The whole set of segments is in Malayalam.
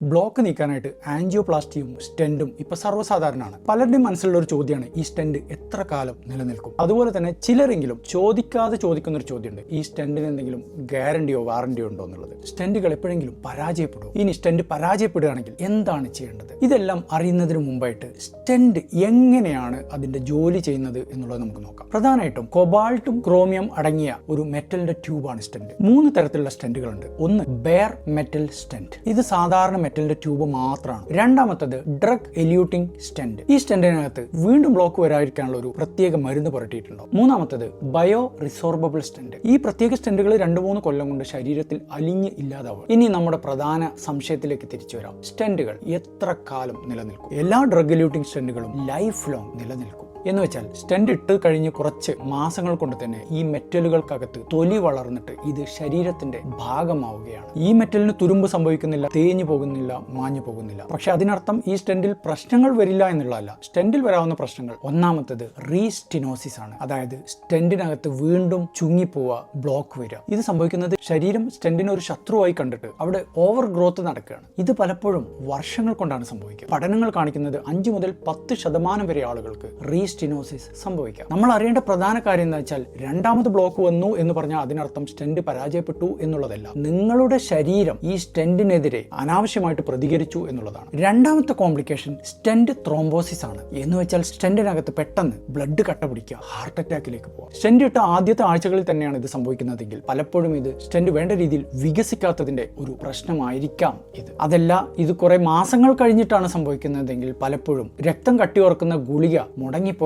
ബ്ലോക്ക് നീക്കാനായിട്ട് ആൻജിയോപ്ലാസ്റ്റിയും സ്റ്റെന്റും ഇപ്പോൾ സർവസാധാരണമാണ്. പലരുടെയും മനസ്സിലുള്ള ഒരു ചോദ്യമാണ് ഈ സ്റ്റെന്റ് എത്ര കാലം നിലനിൽക്കും? അതുപോലെ തന്നെ ചിലരെങ്കിലും ചോദിക്കാതെ ചോദിക്കുന്ന ഒരു ചോദ്യമുണ്ട് ഈ സ്റ്റെന്റിന് എന്തെങ്കിലും ഗ്യാരണ്ടിയോ വാറണ്ടിയോ ഉണ്ടോ എന്നുള്ളത്? സ്റ്റെന്റുകൾ എപ്പോഴെങ്കിലും പരാജയപ്പെടും ഇനി സ്റ്റെന്റ് പരാജയപ്പെടുകയാണെങ്കിൽ എന്താണ് ചെയ്യേണ്ടത്? ഇതെല്ലാം അറിയുന്നതിന് മുമ്പായിട്ട് സ്റ്റെന്റ് എങ്ങനെയാണ് അതിന്റെ ജോലി ചെയ്യുന്നത് എന്നുള്ളത് നമുക്ക് നോക്കാം. പ്രധാനമായിട്ടും കൊബാൾട്ടും ക്രോമിയം അടങ്ങിയ ഒരു മെറ്റലിന്റെ ട്യൂബാണ് സ്റ്റെന്റ് മൂന്ന് തരത്തിലുള്ള സ്റ്റെന്റുകളുണ്ട് ഒന്ന് ബെയർ മെറ്റൽ സ്റ്റെന്റ് ഇത് സാധാരണ മെറ്റലിന്റെ ട്യൂബ് മാത്രമാണ് രണ്ടാമത്തത് ഡ്രഗ് എല്യൂട്ടിംഗ് സ്റ്റെന്റ് ഈ സ്റ്റെന്റിനകത്ത് വീണ്ടും ബ്ലോക്ക് വരാതിരിക്കാനുള്ള ഒരു പ്രത്യേക മരുന്ന് പുരട്ടിയിട്ടുണ്ടാവും മൂന്നാമത്തത് ബയോ റിസോർബിൾ സ്റ്റെന്റ് ഈ പ്രത്യേക സ്റ്റെന്റുകൾ രണ്ട് മൂന്ന് കൊല്ലം കൊണ്ട് ശരീരത്തിൽ അലിഞ്ഞ് ഇല്ലാതാവും ഇനി നമ്മുടെ പ്രധാന സംശയത്തിലേക്ക് തിരിച്ചു വരാം. സ്റ്റെന്റുകൾ എത്ര കാലം നിലനിൽക്കും? എല്ലാ ഡ്രഗ് എല്യൂട്ടിംഗ് സ്റ്റെന്റുകളും ലൈഫ് ലോങ് നിലനിൽക്കും. എന്ന് വെച്ചാൽ സ്റ്റെൻഡ് ഇട്ട് കഴിഞ്ഞ് കുറച്ച് മാസങ്ങൾ കൊണ്ട് തന്നെ ഈ മെറ്റലുകൾക്കകത്ത് തൊലി വളർന്നിട്ട് ഇത് ശരീരത്തിന്റെ ഭാഗമാവുകയാണ്. ഈ മെറ്റലിന് തുരുമ്പ് സംഭവിക്കുന്നില്ല തേഞ്ഞു പോകുന്നില്ല മാഞ്ഞു പോകുന്നില്ല. പക്ഷെ അതിനർത്ഥം ഈ സ്റ്റെൻഡിൽ പ്രശ്നങ്ങൾ വരില്ല എന്നുള്ളതല്ല. സ്റ്റെൻഡിൽ വരാവുന്ന പ്രശ്നങ്ങൾ ഒന്നാമത്തത് റീസ്റ്റിനോസിസ് ആണ്. അതായത് സ്റ്റെൻഡിനകത്ത് വീണ്ടും ചുങ്ങിപ്പോവുക ബ്ലോക്ക് വരിക. ഇത് സംഭവിക്കുന്നത് ശരീരം സ്റ്റെൻഡിനെ ഒരു ശത്രുവായി കണ്ടിട്ട് അവിടെ ഓവർ ഗ്രോത്ത് നടക്കുകയാണ്. ഇത് പലപ്പോഴും വർഷങ്ങൾ കൊണ്ടാണ് സംഭവിക്കുക. പഠനങ്ങൾ കാണിക്കുന്നത് അഞ്ച് മുതൽ പത്ത് ശതമാനം വരെ ആളുകൾക്ക് റീസ്റ്റിനോസിസ് സംഭവിക്കാം. നമ്മൾ അറിയേണ്ട പ്രധാന കാര്യം എന്താ വെച്ചാൽ രണ്ടാമത് ബ്ലോക്ക് വന്നു എന്ന് പറഞ്ഞാൽ അതിനർത്ഥം സ്റ്റെൻഡ് പരാജയപ്പെട്ടു എന്നുള്ളതല്ല. നിങ്ങളുടെ ശരീരം ഈ സ്റ്റെന്റിനെതിരെ അനാവശ്യമായിട്ട് പ്രതികരിച്ചു എന്നുള്ളതാണ്. രണ്ടാമത്തെ കോംപ്ലിക്കേഷൻ സ്റ്റെൻഡ് ത്രോംബോസിസ് ആണ്. എന്ന് വെച്ചാൽ സ്റ്റെൻഡിനകത്ത് പെട്ടെന്ന് ബ്ലഡ് കട്ട പിടിക്കുക ഹാർട്ട് അറ്റാക്കിലേക്ക് പോകുക സ്റ്റെന്റ് ഇട്ട ആദ്യത്തെ ആഴ്ചകളിൽ തന്നെയാണ് ഇത് സംഭവിക്കുന്നതെങ്കിൽ പലപ്പോഴും ഇത് സ്റ്റെൻഡ് വേണ്ട രീതിയിൽ വികസിക്കാത്തതിന്റെ ഒരു പ്രശ്നമായിരിക്കാം ഇത്. അതല്ല ഇത് കുറെ മാസങ്ങൾ കഴിഞ്ഞിട്ടാണ് സംഭവിക്കുന്നതെങ്കിൽ പലപ്പോഴും രക്തം കട്ടിയോർക്കുന്ന ഗുളിക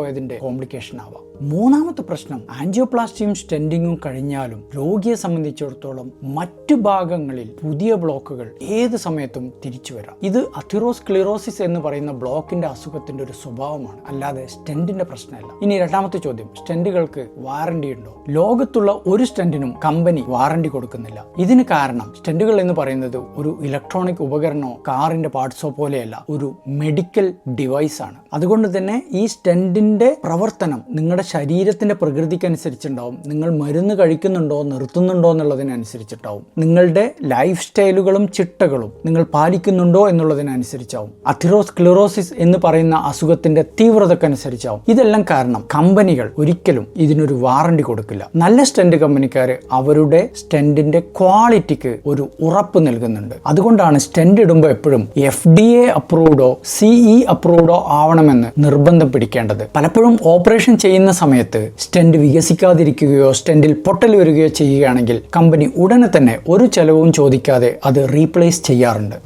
മുടങ്ങിപ്പോയതിന്റെ കോംപ്ലിക്കേഷൻ ആവാം. മൂന്നാമത്തെ പ്രശ്നം. ആൻജിയോപ്ലാസ്റ്റിയും സ്റ്റെൻഡിങ്ങും കഴിഞ്ഞാലും രോഗിയെ സംബന്ധിച്ചിടത്തോളം മറ്റു ഭാഗങ്ങളിൽ പുതിയ ബ്ലോക്കുകൾ ഏത് സമയത്തും തിരിച്ചു വരാം. ഇത് അഥിറോസ്ക്ലിറോസിസ് എന്ന് പറയുന്ന ബ്ലോക്കിന്റെ അസുഖത്തിന്റെ ഒരു സ്വഭാവമാണ്. അല്ലാതെ സ്റ്റെൻഡിന്റെ പ്രശ്നമല്ല. ഇനി രണ്ടാമത്തെ ചോദ്യം. സ്റ്റെൻഡുകൾക്ക് വാറണ്ടി ഉണ്ടോ? ലോകത്തുള്ള ഒരു സ്റ്റെൻഡിനും കമ്പനി വാറണ്ടി കൊടുക്കുന്നില്ല. ഇതിന് കാരണം സ്റ്റെൻഡുകൾ എന്ന് പറയുന്നത് ഒരു ഇലക്ട്രോണിക് ഉപകരണമോ കാറിന്റെ പാർട്സോ പോലെയല്ല ഒരു മെഡിക്കൽ ഡിവൈസ് ആണ്. അതുകൊണ്ട് തന്നെ ഈ സ്റ്റെൻഡിന്റെ പ്രവർത്തനം നിങ്ങളുടെ ശരീരത്തിന്റെ പ്രകൃതിക്കനുസരിച്ചുണ്ടാവും. നിങ്ങൾ മരുന്ന് കഴിക്കുന്നുണ്ടോ നിർത്തുന്നുണ്ടോ എന്നുള്ളതിനനുസരിച്ചിട്ടാവും. നിങ്ങളുടെ ലൈഫ് സ്റ്റൈലുകളും ചിട്ടകളും നിങ്ങൾ പാലിക്കുന്നുണ്ടോ എന്നുള്ളതിനനുസരിച്ചാവും. അഥിറോസ്ക്ലിറോസിസ് എന്ന് പറയുന്ന അസുഖത്തിന്റെ തീവ്രതക്കനുസരിച്ചാവും. ഇതെല്ലാം കാരണം കമ്പനികൾ ഒരിക്കലും ഇതിനൊരു വാറണ്ടി കൊടുക്കില്ല. നല്ല സ്റ്റെന്റ് കമ്പനിക്കാർ അവരുടെ സ്റ്റെന്റിന്റെ ക്വാളിറ്റിക്ക് ഒരു ഉറപ്പ് നൽകുന്നുണ്ട്. അതുകൊണ്ടാണ് സ്റ്റെൻഡ് ഇടുമ്പോൾ എപ്പോഴും എഫ് ഡി എ അപ്രൂവ്ഡോ സിഇ അപ്രൂവ്ഡോ ആവണമെന്ന് നിർബന്ധം പിടിക്കേണ്ടത്. പലപ്പോഴും ഓപ്പറേഷൻ ചെയ്യുന്ന സമയത്ത് സ്റ്റെൻഡ് വികസിക്കാതിരിക്കുകയോ സ്റ്റെൻഡിൽ പൊട്ടൽ വരികയോ ചെയ്യുകയാണെങ്കിൽ കമ്പനി ഉടനെ തന്നെ ഒരു ചെലവും ചോദിക്കാതെ അത് റീപ്ലേസ് ചെയ്യാറുണ്ട്.